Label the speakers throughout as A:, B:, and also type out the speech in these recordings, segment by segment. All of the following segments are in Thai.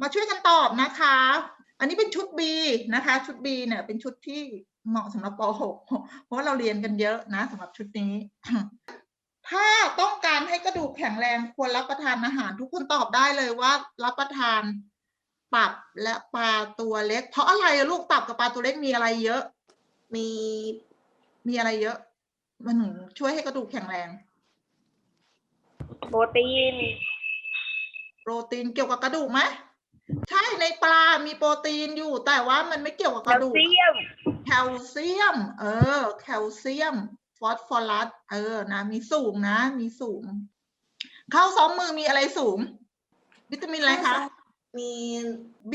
A: มาช่วยกันตอบนะคะ อันนี้เป็นชุด B นะคะ ชุด B เนี่ยเป็นชุดที่เหมาะสำหรับป .6 เพราะว่าเราเรียนกันเยอะนะสำหรับชุดนี้ ถ้าต้องการให้กระดูกแข็งแรงควรรับประทานอาหาร ทุกคนตอบได้เลยว่า รับประทานตับและปลาตัวเล็ก เพราะอะไรอะลูกตับกับปลาตัวเล็กมีอะไรเยอะ
B: มี
A: มีอะไรเยอะมันถึงช่วยให้กระดูกแข็งแรง
B: โปรตีน
A: โปรตีนเกี่ยวกับกระดูกไหม ใช่ในปลา มีโปรตีนอยู่ แต่ว่ามันไม่เกี่ยวกับ
B: แค
A: กระ
B: ล
A: ดูก
B: เซียม
A: แคลเซียม เออ แคลเซียม ฟอสฟอรัส เออ นะ มีสูงนะ มีสูงเข้าสองมือมีอะไรสูง วิตามินอะไรคะ
B: มี
A: B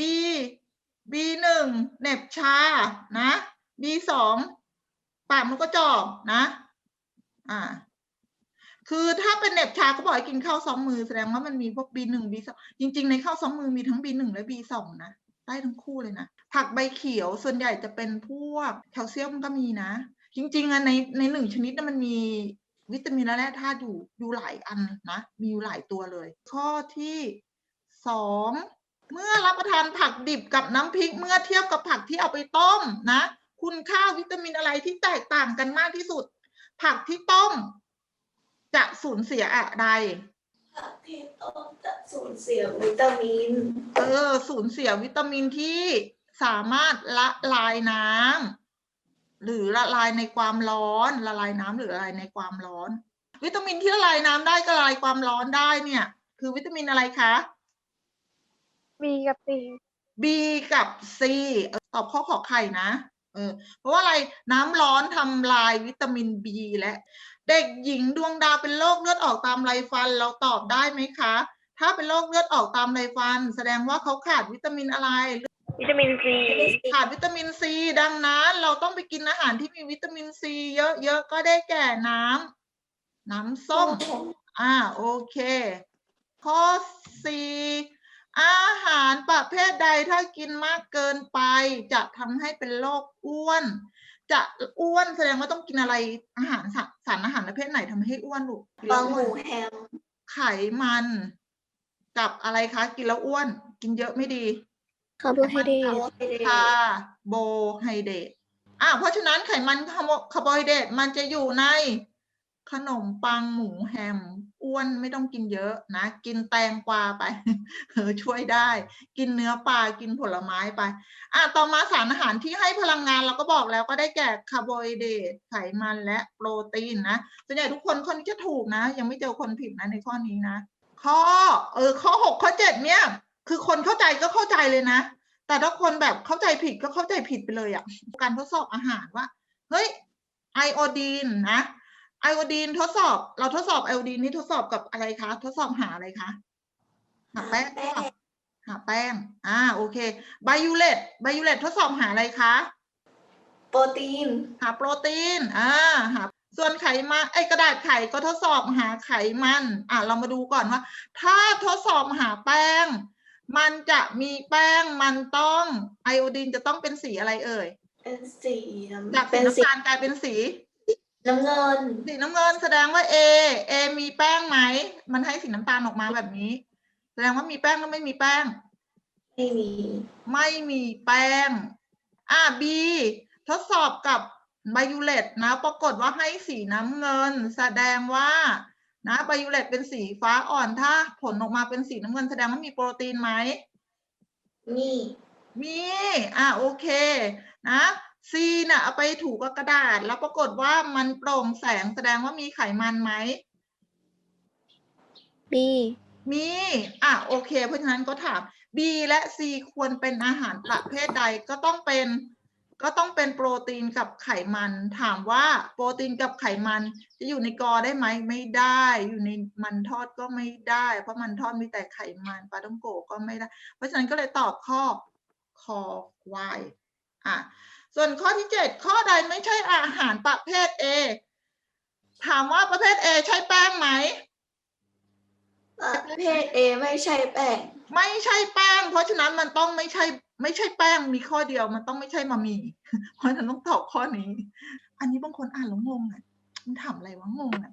A: B หนึ่งเหน็บชา นะ B สองปากมันก็จอกนะ อ่า คือถ้าเป็นเน็บชาเขาบอกให้กินข้าวสองมือแสดงว่ามันมีพวก B หนึ่ง B สองจริง ๆ ในข้าวสองมือมีทั้ง B หนึ่งและ B สองนะได้ทั้งคู่เลยนะ ผักใบเขียวส่วนใหญ่จะเป็นพวกแคลเซียมก็มีนะ จริงๆอะในในหนึ่งชนิดมันมีวิตามินและแร่ธาตุอยู่อยู่หลายอันนะ มีอยู่หลายตัวเลย ข้อที่สองเมื่อรับประทานผักดิบกับน้ำพริกเมื่อเทียบกับผักที่เอาไปต้มนะ คุณค่าวิตามินอะไรที่แตกต่างกันมากที่สุด ผักที่ต้ม จะสูญเสียอะไร
B: ที่ต้องจะสูญเสียวิตามิน
A: เออ สูญเสียวิตามินที่สามารถละลายน้ำหรือละลายในความร้อน ละลายน้ำหรือละลายในความร้อน วิตามินที่ละลายน้ำได้ก็ละลายความร้อนได้เนี่ย คือวิตามินอะไรคะ
C: บีกับซี
A: B กับ C เออตอบข้อขอไข่นะเออเพราะว่าอะไรน้ำร้อนทำลายวิตามิน B และ เด็กหญิงดวงดาวเป็นโรคเลือดออกตามไรฟัน เราตอบได้ไหมคะ ถ้าเป็นโรคเลือดออกตามไรฟัน แสดงว่าเขาขาดวิตามินอะไร
B: วิตามินซี
A: ขาดวิตามินซีดังนั้น เราต้องไปกินอาหารที่มีวิตามินซีเยอะๆก็ได้แก่น้ำน้ำส้มอ่าโอเค ข้อสี่อาหารประเภทใดถ้ากินมากเกินไปจะทำให้เป็นโรคอ้วน จะอ้วนแสดงว่าต้องกินอะไรอาหารสารสารอาหารประเภทไหนทำให้อ้วนลูกกิน
B: บา
A: แล้
B: ง
A: ว
B: ห
A: อ้วน
B: มูแฮม
A: ไขมัน กับอะไรคะ กินแล้วอ้วน กินเยอะไม่ดี
C: คาร์โบไฮเดรต
A: คาร์โบไฮเดรตอะเพราะฉะนั้นไขมันคาร์โบคาร์โบไฮเดรตมันจะอยู่ในขนมปังหมูแฮม อ้วนไม่ต้องกินเยอะนะ กินแตงกวาไปเออช่วยได้ กินเนื้อปลากินผลไม้ไปอะต่อมาสารอาหารที่ให้พลังงานเราก็บอกแล้วก็ได้แก่คาร์โบไฮเดรตไขมันและโปรตีนนะส่วนใหญ่ทุกคนข้อนี้จะถูกนะ ยังไม่เจอคนผิดนะในข้อนี้นะ ข้อเออข้อหกข้อเจ็ดเนี่ยคือคนเข้าใจก็เข้าใจเลยนะ แต่ถ้าคนแบบเข้าใจผิดก็เข้าใจผิดไปเลยอะ่ะการทดสอบอาหารว่า เฮ้ยไอโอดีนนะ ไอโอดีนทดสอบ เราทดสอบไอโอดีนนี่ทดสอบกับอะไรคะ ทดสอบหาอะไรคะ หาแป้งหรือเปล่าหาแป้ง อ่า โอเคไบยูเลตไบยูเลตทดสอบหาอะไรคะ
B: โปรตีน
A: หาโปรตีน อ่า หา ส่วนไขมันไอ้กระดาษไข่ก็ทดสอบหาไขมัน อะเรามาดูก่อนว่า ถ้าทดสอบหาแป้ง มันจะมีแป้ง มันต้องไอโอดีนจะต้องเป็นสีอะไรเอ่ย
B: เป็นสี
A: จากสี
B: เป็นสี
A: น้ำตาลกลายเป็นสี
B: น้ำเงิน
A: สีน้ำเงินแสดงว่า A A มีแป้งไหม มันให้สีน้ำตาลออกมาแบบนี้ แสดงว่ามีแป้งก็ไม่มีแป้ง
B: ไม่มี
A: ไม่มีแป้ง อ่า B ทดสอบกับไบยูเลตนะ ปรากฏว่าให้สีน้ำเงิน แสดงว่านะไบยูเลตเป็นสีฟ้าอ่อน ถ้าผลออกมาเป็นสีน้ำเงิน แสดงว่ามีโปรตีนไหม
B: มี
A: มี อ่าโอเค นะ C น่ะเอาไปถูกับกระดาษ แล้วปรากฏว่ามันโปร่งแสงแสดงว่ามีไขมันไหม
C: บี
A: มี อะ โอเค เพราะฉะนั้นก็ถาม B และ C ควรเป็นอาหารประเภทใดก็ต้องเป็น ก็ต้องเป็นโปรตีนกับไขมัน ถามว่าโปรตีนกับไขมันจะอยู่ในกอได้ไหม ไม่ได้ อยู่ในมันทอดก็ไม่ได้ เพราะมันทอดมีแต่ไขมันปลาต้องโกะก็ไม่ได้ เพราะฉะนั้นก็เลยตอบข้อคอควาย อะ ส่วนข้อที่เจ็ดข้อใดไม่ใช่อาหารประเภท A ถามว่าประเภท A ใช่แป้งไหม
B: ประเภท A ไม่ใช่แป้ง
A: ไม่ใช่แป้ง เพราะฉะนั้นมันต้องไม่ใช่ ไม่ใช่แป้งมีข้อเดียวมันต้องไม่ใช่มามี เพราะฉะนั้นต้องตอบข้อนี้ อันนี้บางคนอ่านแล้วงงอะมันถามอะไรวะงงอะ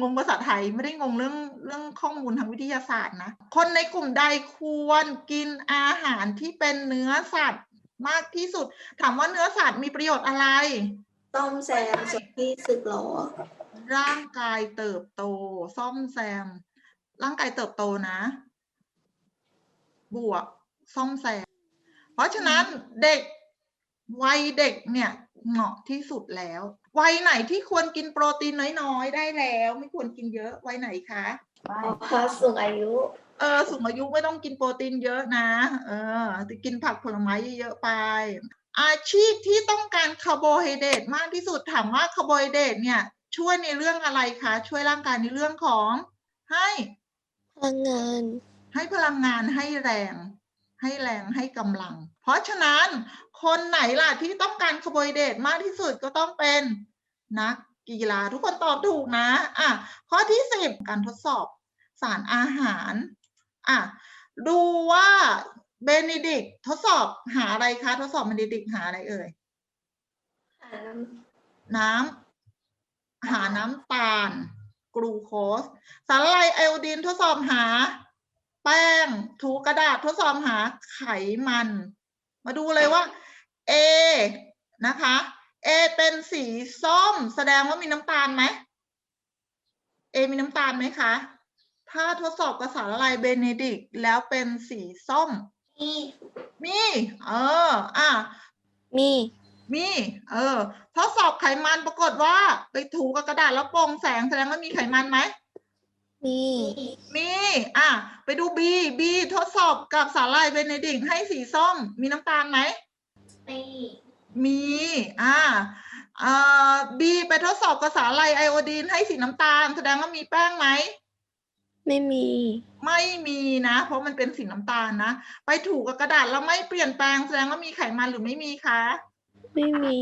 A: งงภาษาไทยไม่ได้งงเรื่องเรื่องข้อมูลทางวิทยาศาสตร์นะ คนในกลุ่มใดควรกินอาหารที่เป็นเนื้อสัตว์ มากที่สุด ถามว่าเนื้อสัตว์มีประโยชน์อะไร
B: ต้มแซมส่วนที่สึกหรอ
A: ร่างกายเติบโต ซ่อมแซม ร่างกายเติบโตนะ บวกซ่อมแซม เพราะฉะนั้นเด็กวัยเด็กเนี่ยเหมาะที่สุดแล้ววัยไหนที่ควรกินโปรตีนน้อยๆ ได้แล้ว ไม่ควรกินเยอะวัยไหนคะ
B: พอสูงอายุ
A: เออสูงอายุไม่ต้องกินโปรตีนเยอะนะ เออแต่กินผักผลไม้เยอะๆไป อาชีพที่ต้องการคาร์โบไฮเดรตมากที่สุดถามว่าคาร์โบไฮเดรตเนี่ยช่วยในเรื่องอะไรคะ ช่วยร่างกายในเรื่องของให้
C: พลังงาน
A: ให้พลังงานให้แรง ให้แรงให้กำลัง เพราะฉะนั้นคนไหนล่ะที่ต้องการคาร์โบไฮเดรตมากที่สุดก็ต้องเป็นนักกีฬาทุกคนตอบถูกนะ อะ ข้อที่สิบการทดสอบสารอาหาร อะดูว่าเบเนดิกต์ทดสอบหาอะไรคะ ทดสอบเบเนดิกต์หาอะไรเอ่ย
B: หาน้
A: น้ำหาน้ำตาล กลูโคส สารละลายไอโอดีนทดสอบหา แป้ง ถูกระดาษทดสอบหาไขมัน มาดูเลยว่า A นะคะ A เป็นสีส้ม แสดงว่ามีน้ำตาลไหม A มีน้ำตาลไหมคะ ถ้าทดสอบกับสารละลายเบเนดิกต์แล้วเป็นสีส้มำ
B: นี่
A: มี เออ อะ
C: มี
A: มี เออ ทดสอบไขมันปรากฏว่า ไปถูกับกระดาษแล้วโปร่งแสงแสดงว่ามีไขมันไหม
C: มี
A: มี อะ ไปดู B B ทดสอบกับสาลายเบเนดิกต์ให้สีส้ม มีน้ำตาลไหม
B: นี่
A: มี อ่าเอ่อ B ไปทดสอบกับสาลายไอโอดีนให้สีน้ำตาล แสดงว่ามีแป้งไหม
C: ไม่มี
A: ไม่มีนะ เพราะมันเป็นสีน้ำตาลนะ ไปถูกับกระดาษแล้วไม่เปลี่ยนแปลงแสดงว่ามีไขมันหรือไม่มีคะ
C: ไม่มี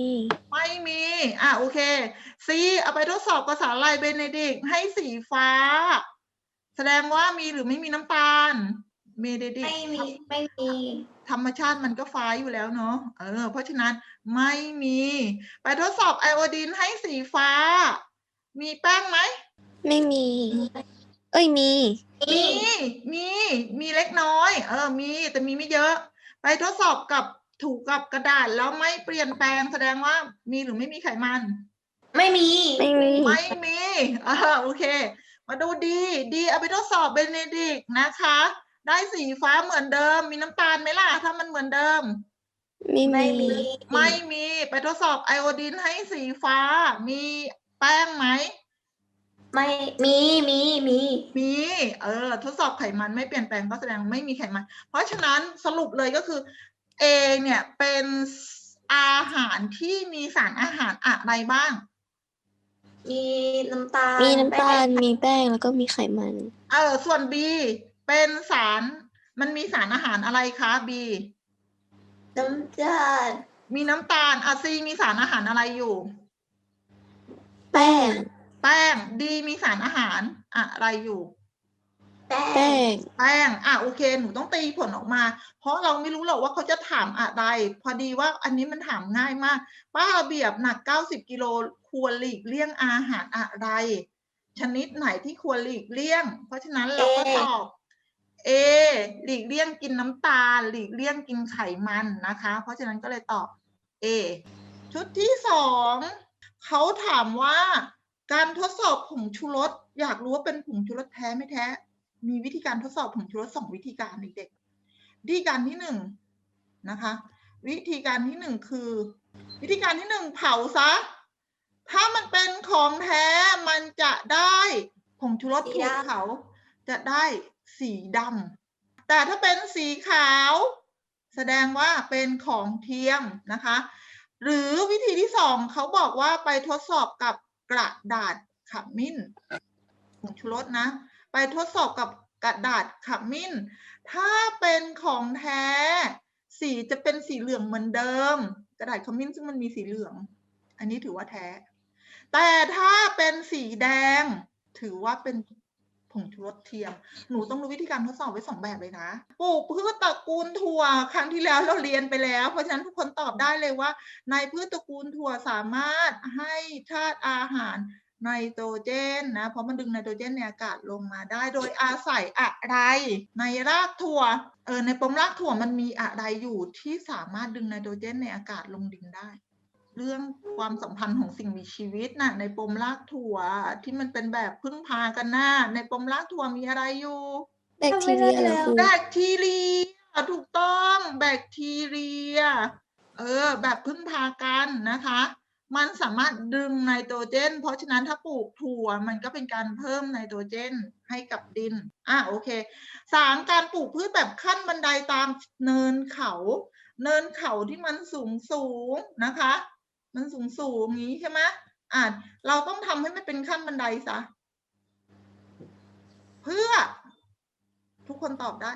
A: ไม่มี อะโอเค C เอาไปทดสอบกับสารลายเบเนดิกต์ให้สีฟ้า แสดงว่ามีหรือไม่มีน้ำตาลเบเนดิก
B: ไม่
A: ต์
B: มีไม่มี
A: ธรรมชาติมันก็ฟ้าอยู่แล้วเนาะเออ เพราะฉะนั้นไม่มี ไปทดสอบไอโอดีนให้สีฟ้า มีแป้งไหม
C: ไม่มี เอ้ยมี
B: มี
A: มีมีมีเล็กน้อย เออมีแต่มีไม่เยอะ ไปทดสอบกับถูกกับกระดาษแล้วไม่เปลี่ยนแปลงแสดงว่ามีหรือไม่มีไขมัน
B: ไม่มี
C: ไม่มี
A: ไม่มีอ่าโอเค มาดูดี ดีเอาไปทดสอบเบเนดิกต์นะคะ ได้สีฟ้าเหมือนเดิม มีน้ำตาลไหมล่ะ ถ้ามันเหมือนเดิม
C: ไม่
B: ไม่
C: มี
B: มี
A: ไม่มี ไปทดสอบไอโอดีนให้สีฟ้า มีแป้งไหม
B: ไม่มีมีมี
A: มีเออทดสอบไขมันไม่เปลี่ยนแปลงก็แสดงไม่มีไขมัน เพราะฉะนั้นสรุปเลยก็คือ A เนี่ยเป็นอาหารที่มีสารอาหารอะไรบ้าง
B: มีน้ำตาล
C: มีน้ำตาล
B: แป้ง
C: มีแป้งแล้วก็มีไขมัน
A: เออ ส่วน B เป็นสารมันมีสารอาหารอะไรคะ B
B: น้ำตาล
A: มีน้ำตาลอะซีมีสารอาหารอะไรอยู่
C: แป้ง
A: แป้งดีมีสารอาหารอะไรอยู่
B: แป้
C: แป้
B: ง
C: ง
A: แป้ง อะโอเค หนูต้องตีผลออกมา เพราะเราไม่รู้หรอกว่าเขาจะถามอะไร พอดีว่าอันนี้มันถามง่ายมาก ป้าระเบียบหนัก 90 กิโลควรหลีกเลี่ยงอาหารอะไร ชนิดไหนที่ควรหลีกเลี่ยง เพราะฉะนั้นเราก็ตอบ A หลีกเลี่ยงกินน้ำตาล หลีกเลี่ยงกินไขมันนะคะ เพราะฉะนั้นก็เลยตอบ A ชุดที่สองเขาถามว่า การทดสอบผงชูรสอยากรู้ว่าเป็นผงชูรสแท้ไม่แท้ มีวิธีการทดสอบผงชูรสสองวิธีการเด็กๆวิธีการที่หนึ่งนะคะ วิธีการที่หนึ่งคือ วิธีการที่หนึ่งเผาซะ ถ้ามันเป็นของแท้มันจะได้ผงชูรสถูกเผาจะได้สีดำแต่ถ้าเป็นสีขาว แสดงว่าเป็นของเทียมนะคะ หรือวิธีที่สองเขาบอกว่าไปทดสอบกับ กระดาษขมิ้นผงชูรสนะ ไปทดสอบกับกระดาษขมิ้น ถ้าเป็นของแท้ สีจะเป็นสีเหลืองเหมือนเดิม กระดาษขมิ้นซึ่งมันมีสีเหลือง อันนี้ถือว่าแท้ แต่ถ้าเป็นสีแดงถือว่าเป็น ผงชูรสเทียม หนูต้องรู้วิธีการทดสอบไว้สองแบบเลยนะปลูกพืชตระกูลถั่วครั้งที่แล้วเราเรียนไปแล้ว เพราะฉะนั้นทุกคนตอบได้เลยว่า ในพืชตระกูลถั่วสามารถให้ธาตุอาหารไนโตรเจนนะเพราะมันดึงไนโตรเจนในอากาศลงมาได้ โดยอาศัยอะไรในรากถั่วเออในปมรากถั่วมันมีอะไรอยู่ที่สามารถดึงไนโตรเจนในอากาศลงดินได้ เรื่องความสัมพันธ์ของสิ่งมีชีวิตน่ะ ในปมรากถั่วที่มันเป็นแบบพึ่งพากันน่ะในปมรากถั่วมีอะไรอยู่
C: แบคทีเรียเหรอครู
A: แบคทีเรียถูกต้องแบคทีเรีย เออ แบบพึ่งพากันนะคะ มันสามารถดึงไนโตรเจน เพราะฉะนั้นถ้าปลูกถั่วมันก็เป็นการเพิ่มไนโตรเจนให้กับดิน อะโอเคสามการปลูกพืชแบบขั้นบันไดตามเนินเขา เนินเขาที่มันสูงสูงนะคะ มันสูงสูงอย่างนี้ใช่ไหมอะเราต้องทำให้มันเป็นขั้นบันไดซะเพื่อ ทุกคนตอบได้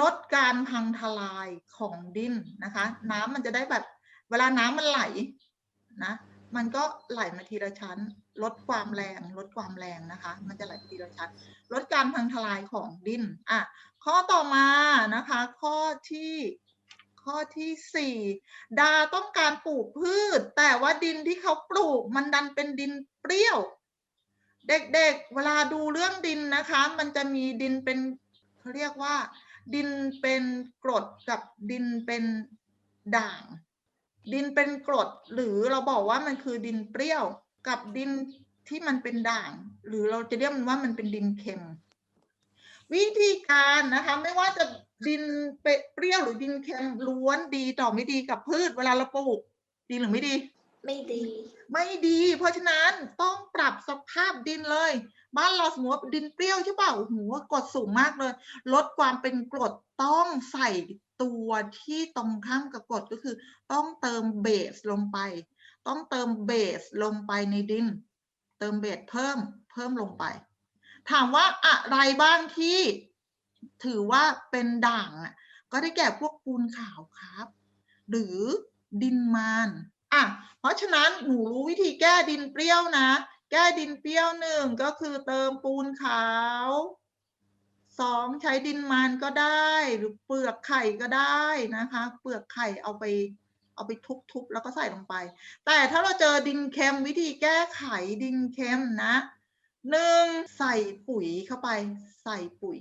A: ลดการพังทลายของดินนะคะ น้ำมันจะได้แบบ เวลาน้ำมันไหลนะมันก็ไหลมาทีละชั้น ลดความแรง ลดความแรงนะคะ มันจะไหลทีละชั้น ลดการพังทลายของดินอะข้อต่อมานะคะ ข้อที่ ข้อที่สี่ดาต้องการปลูกพืช แต่ว่าดินที่เขาปลูกมันดันเป็นดินเปรี้ยว เด็กๆ เวลาดูเรื่องดินนะคะ มันจะมีดินเป็นเขาเรียกว่า ดินเป็นกรดกับดินเป็นด่าง ดินเป็นกรดหรือเราบอกว่ามันคือดินเปรี้ยวกับดินที่มันเป็นด่าง หรือเราจะเรียกมันว่ามันเป็นดินเค็ม วิธีการนะคะไม่ว่าจะ ดินเปรี้ยวหรือดินเค็มล้วนดีต่อไม่ดีกับพืชเวลาเราปลูก ดีหรือไม่ดี
B: ไม่ดี
A: ไม่ดี เพราะฉะนั้นต้องปรับสภาพดินเลย บ้านเราสมมติว่าดินเปรี้ยวใช่เปล่าโอ้โหกรดสูงมากเลย ลดความเป็นกรดต้องใส่ตัวที่ตรงข้ามกับกรดก็คือ ต้องเติมเบสลงไป ต้องเติมเบสลงไปในดิน เติมเบสเพิ่มเพิ่มลงไป ถามว่าอะไรบ้างที่ ถือว่าเป็นด่างอะก็ได้แก่พวกปูนขาวครับ หรือดินมานอะเพราะฉะนั้นหนูรู้วิธีแก้ดินเปรี้ยวนะ แก้ดินเปรี้ยวหนึ่งก็คือเติมปูนขาวสองใช้ดินมันก็ได้หรือเปลือกไข่ก็ได้นะคะ เปลือกไข่เอาไปเอาไปทุบๆแล้วก็ใส่ลงไป แต่ถ้าเราเจอดินเค็มวิธีแก้ไขดินเค็มนะหนึ่งใส่ปุ๋ยเข้าไป ใส่ปุ๋ย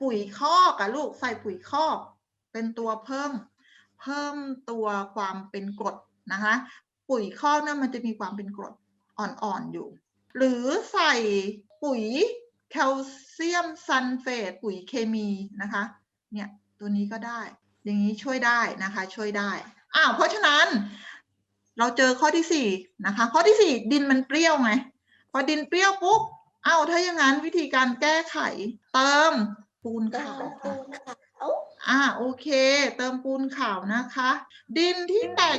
A: ปุ๋ยคอกอะลูกใส่ปุ๋ยคอก เป็นตัวเพิ่มเพิ่มตัวความเป็นกรดนะคะ ปุ๋ยคอกเนี่ยมันจะมีความเป็นกรดอ่อนๆอยู่ หรือใส่ปุ๋ยแคลเซียมซัลเฟตปุ๋ยเคมีนะคะ เนี่ยตัวนี้ก็ได้ อย่างนี้ช่วยได้นะคะช่วยได้อ้าวเพราะฉะนั้นเราเจอข้อที่สี่นะคะ ข้อที่สี่ดินมันเปรี้ยวไง พอดินเปรี้ยวปุ๊บอ้าวถ้าอย่างนั้นวิธีการแก้ไข เติม ปูน
B: ก็
A: ขาว
B: ปู
A: ค่ะ
B: นขาว
A: อ่าโอเค เติมปูนขาวนะคะ ดินที่แตก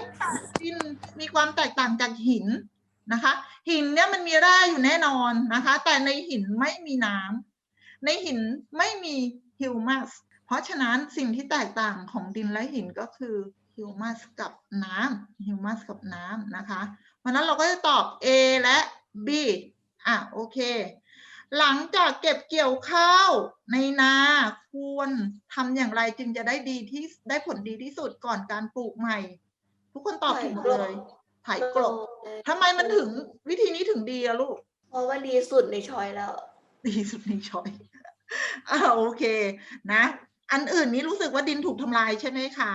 A: ดินมีความแตกต่างจากหินนะคะ หินเนี่ยมันมีแร่อยู่แน่นอนนะคะ แต่ในหินไม่มีน้ำในหินไม่มีฮิวมัสเพราะฉะนั้นสิ่งที่แตกต่างของดินและหินก็คือฮิวมัสกับน้ำฮิวมัสกับน้ำนะคะเพราะฉะนั้นเราก็จะตอบ A และ B อะโอเค หลังจากเก็บเกี่ยวข้าวในนาควรทำอย่างไรจึงจะได้ดีที่ได้ผลดีที่สุดก่อนการปลูกใหม่ ทุกคนตอบถูกหมดเลยไถกลบทำไมมันถึงวิธีนี้ถึงดีอะลูก
B: เพราะว่าดีสุดในชอยแล้ว
A: ดีสุดในช้อยอ่าโอเค นะ อันอื่นนี้รู้สึกว่าดินถูกทำลายใช่ไหมคะ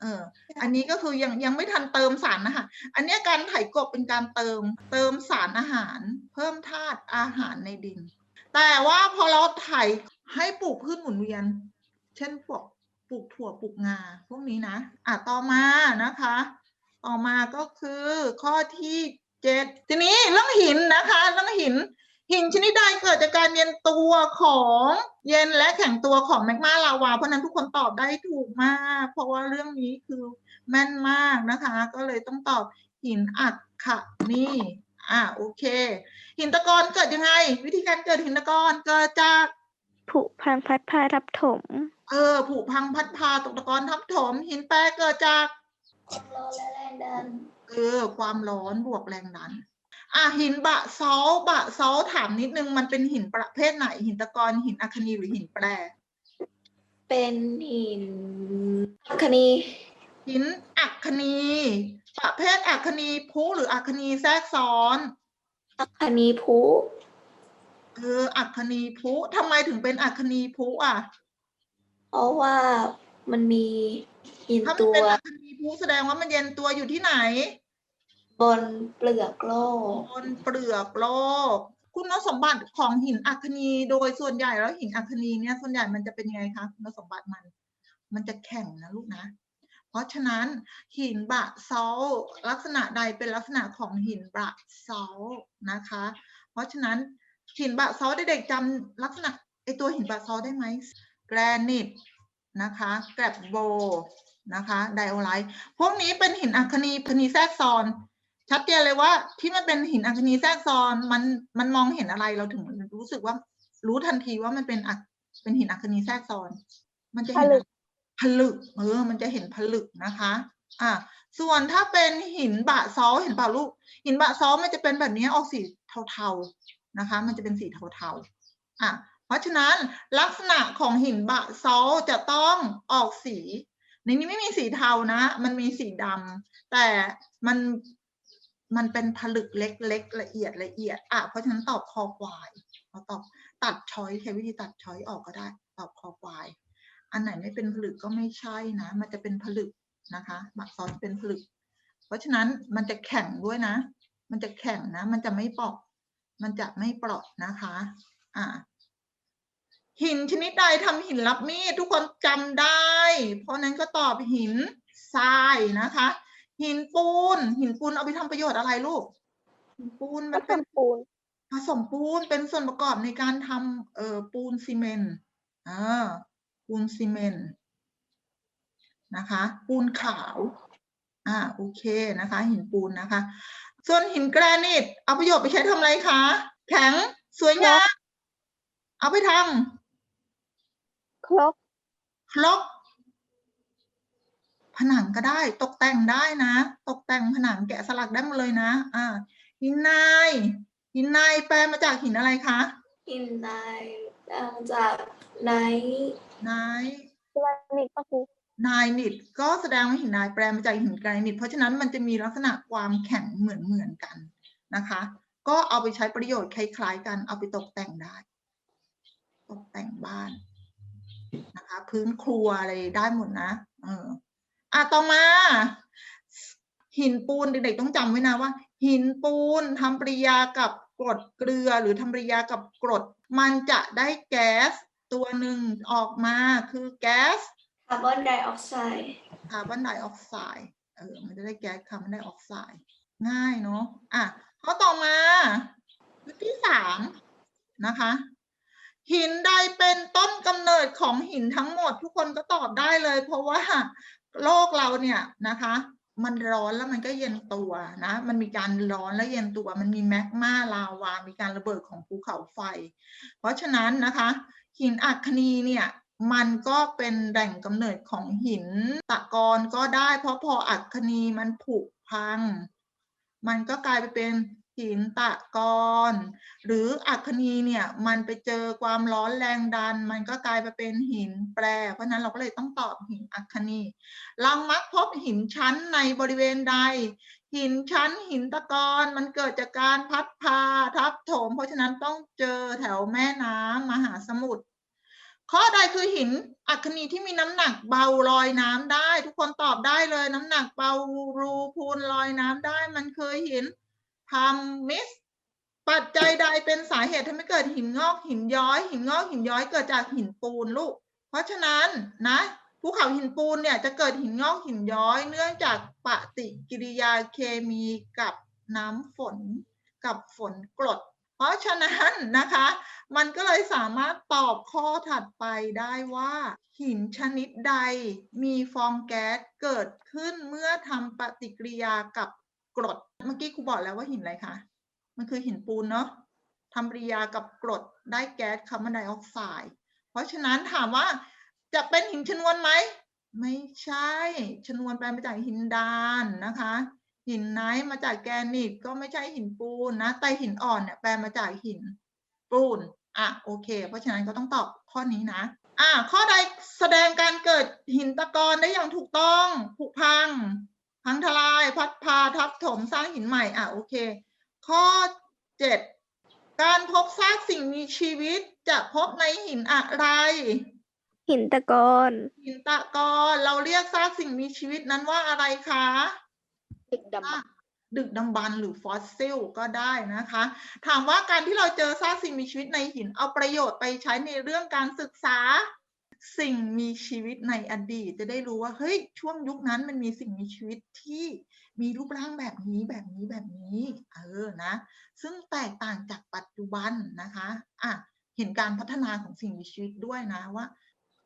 A: เออ อันนี้ก็คือยังยังไม่ทันเติมสารอาหารอันเนี้ยการไถกบเป็นการเติม เติมสารอาหาร เพิ่มธาตุอาหารในดิน แต่ว่าพอเราไถให้ปลูกพืชหมุนเวียน เช่นพวกปลูกถั่วปลูกงาพวกนี้นะ อะต่อมานะคะ ต่อมาก็คือข้อที่เจ็ดทีนี้เรื่องหินนะคะ เรื่องหิน หินชนิดใดเกิดจากการเย็นตัวของเย็นและแข็งตัวของแมกมาลาวา เพราะฉะนั้นทุกคนตอบได้ถูกมาก เพราะว่าเรื่องนี้คือแม่นมากนะคะ ก็เลยต้องตอบหินอัคคนีอะโอเค หินตะกอนเกิดยังไง วิธีการเกิดหินตะกอนเกิดจาก
C: ผุพังพัดพาทับถม
A: เออผุพังพัดพาตกตะกอนทับถม หินแปรเกิดจาก
B: ความร้อนและแรงดัน
A: เออ ความร้อนบวกแรงดัน อะหินบะซอลบะซอลถามนิดนึงมันเป็นหินประเภทไหน หินตะกอนหินอัคนีหรือหินแปร
B: เป็นหินอัคนี
A: หินอัคนี ประเภทอัคนีพุหรืออัคนีแทรกซ้อน
B: อัคคณีพุ
A: เอออัคคณีพุทำไมถึงเป็นอัคคณีพุอะ
B: เพราะว่ามันมีหิน
A: ถ้ามัน
B: ตัว
A: เป็นอัคคณีพุแสดงว่ามันเย็นตัวอยู่ที่ไหน
B: บนเปลือกโลก
A: บนเปลือกโลก คุณสมบัติของหินอัคนีโดยส่วนใหญ่แล้วหินอัคนีเนี่ยส่วนใหญ่มันจะเป็นยังไงคะคุณสมบัติมัน มันจะแข็งนะลูกนะ เพราะฉะนั้นหินบะซอลลักษณะใดเป็นลักษณะของหินบะซอลนะคะ เพราะฉะนั้นหินบะซอลเด็กๆจำลักษณะไอตัวหินบะซอลได้ไหมแกรนิตนะคะแกรบโบนะคะไดโอไลท์พวกนี้เป็นหินอัคนีคนีแทรกซ้อน ชัดเจนเลยว่า ที่มันเป็นหินอัคนีแทรกซ้อนมันมันมองเห็นอะไรเราถึงรู้สึกว่า รู้ทันทีว่ามันเป็นอัคเป็นหินอัคนีแทรกซ้อน มันจะเห็น
C: ผลึก
A: ผลึกเออ มันจะเห็นผลึกนะคะ อะส่วนถ้าเป็นหินบะซอลต์เห็นเปล่าลูก หินบะซอลต์มันจะเป็นแบบนี้ออกสีเทาๆนะคะ มันจะเป็นสีเทาๆอะเพราะฉะนั้นลักษณะของหินบะซอลต์จะต้องออกสีในนี้ไม่มีสีเทานะ มันมีสีดำแต่มัน มันเป็นผลึกเล็กๆละเอียดละเอียด อะ เพราะฉะนั้นตอบคอควายเราตอบตัดช้อยใช้วิธีตัดช้อยออกก็ได้ ตอบคอควาย อันไหนไม่เป็นผลึกก็ไม่ใช่นะ มันจะเป็นผลึกนะคะบะซอสเป็นผลึก เพราะฉะนั้นมันจะแข็งด้วยนะ มันจะแข็งนะ มันจะไม่เปราะ มันจะไม่เปราะนะคะ อ่าหินชนิดใดทำหินรับมีดทุกคนจำได้ เพราะนั้นก็ตอบหินทรายนะคะ หินปูน หินปูนเอาไปทำประโยชน์อะไรลูก หินปูน
C: ก็
A: มันเป็น
C: ทำปูน
A: ผสมปูนเป็นส่วนประกอบในการทำเอ่อปูนซีเมนต์อ่าปูนซีเมนต์นะคะ ปูนขาวอ่าโอเคนะคะ หินปูนนะคะ ส่วนหินแกรนิตเอาประโยชน์ไปใช้ทำอะไรคะแข็งสวยงามเอาไปท
C: ครกำ
A: ครก ผนังก็ได้ ตกแต่งได้นะ ตกแต่งผนังแกะสลักได้หมดเลยนะ อ่า หินนายหินนายแปลมาจากหินอะไรคะ
B: หินนายได้มาจากไนท์
A: นาย
C: ตัวนี้ก็คือนา
A: ยนิดก็แสดงว่าหินนายแปลมาจากหินแกรนิตเพราะฉะนั้นมันจะมีลักษณะความแข็งเหมือนเหมือนๆกันนะคะ ก็เอาไปใช้ประโยชน์คล้ายๆ กันเอาไปตกแต่งได้ ตกแต่งบ้านนะคะ พื้นครัวอะไรได้หมดนะ เออ อะต่อมา หินปูนเด็กๆต้องจำไว้นะว่า หินปูนทำปฏิกิริยากับกรดเกลือหรือทำปฏิกิริยากับกรด มันจะได้แก๊สตัวหนึ่งออกมาคือแก๊ส
B: คาร์บอนไดออกไซด์
A: คาร์บอนไดออกไซด์เออมันจะได้แก๊สคาร์บอนไดออกไซด์ง่ายเนาะอะข้อต่อมาข้อที่สามนะคะ หินใดเป็นต้นกำเนิดของหินทั้งหมด ทุกคนก็ตอบได้เลย เพราะว่า โลกเราเนี่ยนะคะ มันร้อนแล้วมันก็เย็นตัวนะ มันมีการร้อนและเย็นตัว มันมีแมกมาลาวา มีการระเบิดของภูเขาไฟ เพราะฉะนั้นนะคะ หินอัคนีเนี่ยมันก็เป็นแหล่งกำเนิดของหินตะกอนก็ได้ เพราะพออัคคนีมันผุพัง มันก็กลายไปเป็น หินตะกอนหรืออัคนีเนี่ยมันไปเจอความร้อนแรงดัน มันก็กลายไปเป็นหินแปร เพราะนั้นเราก็เลยต้องตอบหินอัคคนีเรามักพบหินชั้นในบริเวณใด หินชั้นหินตะกอนมันเกิดจากการพัดพาทับถม เพราะฉะนั้นต้องเจอแถวแม่น้ำมหาสมุทรข้อใดคือหินอัคนีที่มีน้ำหนักเบาลอยน้ำได้ ทุกคนตอบได้เลยน้ำหนักเบารูพูนลอยน้ำได้มันคือหิน พามมิส ปัจจัยใดเป็นสาเหตุทำให้เกิดหินงอกหินย้อย หินงอกหินย้อยเกิดจากหินปูนลูก เพราะฉะนั้นนะภูเขาหินปูนเนี่ยจะเกิดหินงอกหินย้อย เนื่องจากปฏิกิริยาเคมีกับน้ำฝนกับฝนกรด เพราะฉะนั้นนะคะ มันก็เลยสามารถตอบข้อถัดไปได้ว่า หินชนิดใดมีฟองแก๊สเกิดขึ้นเมื่อทำปฏิกิริยากับ กรด เมื่อกี้ครูบอกแล้วว่าหินอะไรคะ มันคือหินปูนเนาะทำปฏิกิริยากับกรดได้แก๊สคาร์บอนไดออกไซด์ เพราะฉะนั้นถามว่าจะเป็นหินชนวนไหม ไม่ใช่ ชนวนแปลมาจากหินดานนะคะ หินไนท์มาจากแกรนิตก็ไม่ใช่หินปูนนะ แต่หินอ่อนเนี่ยแปลมาจากหินปูน อะโอเค เพราะฉะนั้นก็ต้องตอบข้อนี้นะ อะข้อใดแสดงการเกิดหินตะกอนได้อย่างถูกต้องผุพัง พังทลายพัดพาทับถมสร้างหินใหม่อะโอเค ข้อเจ็ดการพบซากสิ่งมีชีวิตจะพบในหินอะไร
C: หินตะกอน
A: หินตะกอนเราเรียกซากสิ่งมีชีวิตนั้นว่าอะไรคะ
C: ดึกดำบร
A: อะ
C: รพ์
A: ดึกดำบรรพ์หรือฟอสซิลก็ได้นะคะ ถามว่าการที่เราเจอซากสิ่งมีชีวิตในหินเอาประโยชน์ไปใช้ในเรื่องการศึกษา สิ่งมีชีวิตในอดีตจะได้รู้ว่าเฮ้ยช่วงยุคนั้นมันมีสิ่งมีชีวิตที่มีรูปร่างแบบนี้แบบนี้แบบนี้เออนะ ซึ่งแตกต่างจากปัจจุบันนะคะอะเห็นการพัฒนาของสิ่งมีชีวิตด้วยนะว่า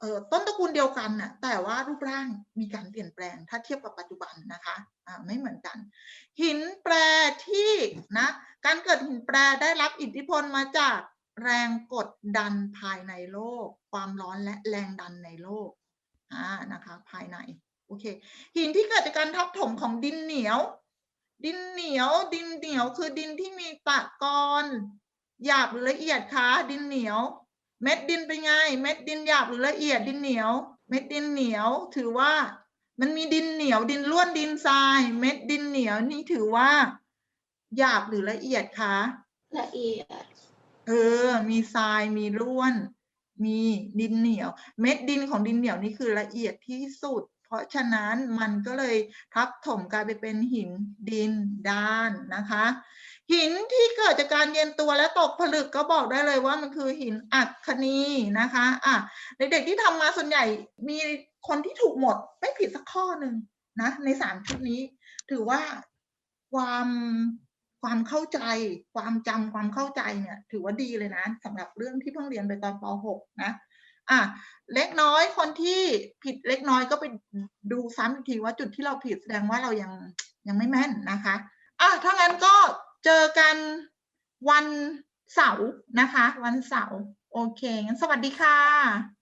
A: เออต้นตระกูลเดียวกันน่ะแต่ว่ารูปร่างมีการเปลี่ยนแปลงถ้าเทียบกับปัจจุบันนะคะอ่าไม่เหมือนกัน หินแปรที่นะการเกิดหินแปรได้รับอิทธิพลมาจาก แรงกดดันภายในโลก ความร้อนและแรงดันในโลกอ่านะคะภายในโอเคหินที่เกิดจากการทับถมของดินเหนียว ดินเหนียว ดินเหนียวคือดินที่มีตะกอนหยาบหรือละเอียดคะดินเหนียว เม็ดดินเป็นไง เม็ดดินหยาบหรือละเอียดดินเหนียว เม็ดดินเหนียว ถือว่ามันมีดินเหนียว ดินล้วนดินทราย เม็ดดินเหนียวนี่ถือว่าหยาบหรือละเอียดคะ
B: ละเอียด
A: เออ มีทราย มีร่วน มีดินเหนียว เม็ดดินของดินเหนียวนี่คือละเอียดที่สุด เพราะฉะนั้นมันก็เลยทับถมกลายไปเป็นหินดินด้านนะคะ หินที่เกิดจากการเย็นตัวและตกผลึกก็บอกได้เลยว่ามันคือหินอัคนีนะคะอะเด็กๆที่ทำมาส่วนใหญ่มีคนที่ถูกหมดไม่ผิดสักข้อหนึ่งนะในสามชุดนี้ ถือว่าความ ความเข้าใจ ความจำความเข้าใจเนี่ย ถือว่าดีเลยนะสำหรับเรื่องที่เพิ่งเรียนไปตอนป .6 นะอะเล็กน้อยคนที่ผิดเล็กน้อยก็ไปดูซ้ำอีกทีว่าจุดที่เราผิดแสดงว่าเรายังยังไม่แม่นนะคะอะถ้างั้นก็เจอกันวันเสาร์นะคะ วันเสาร์โอเคงั้นสวัสดีค่ะ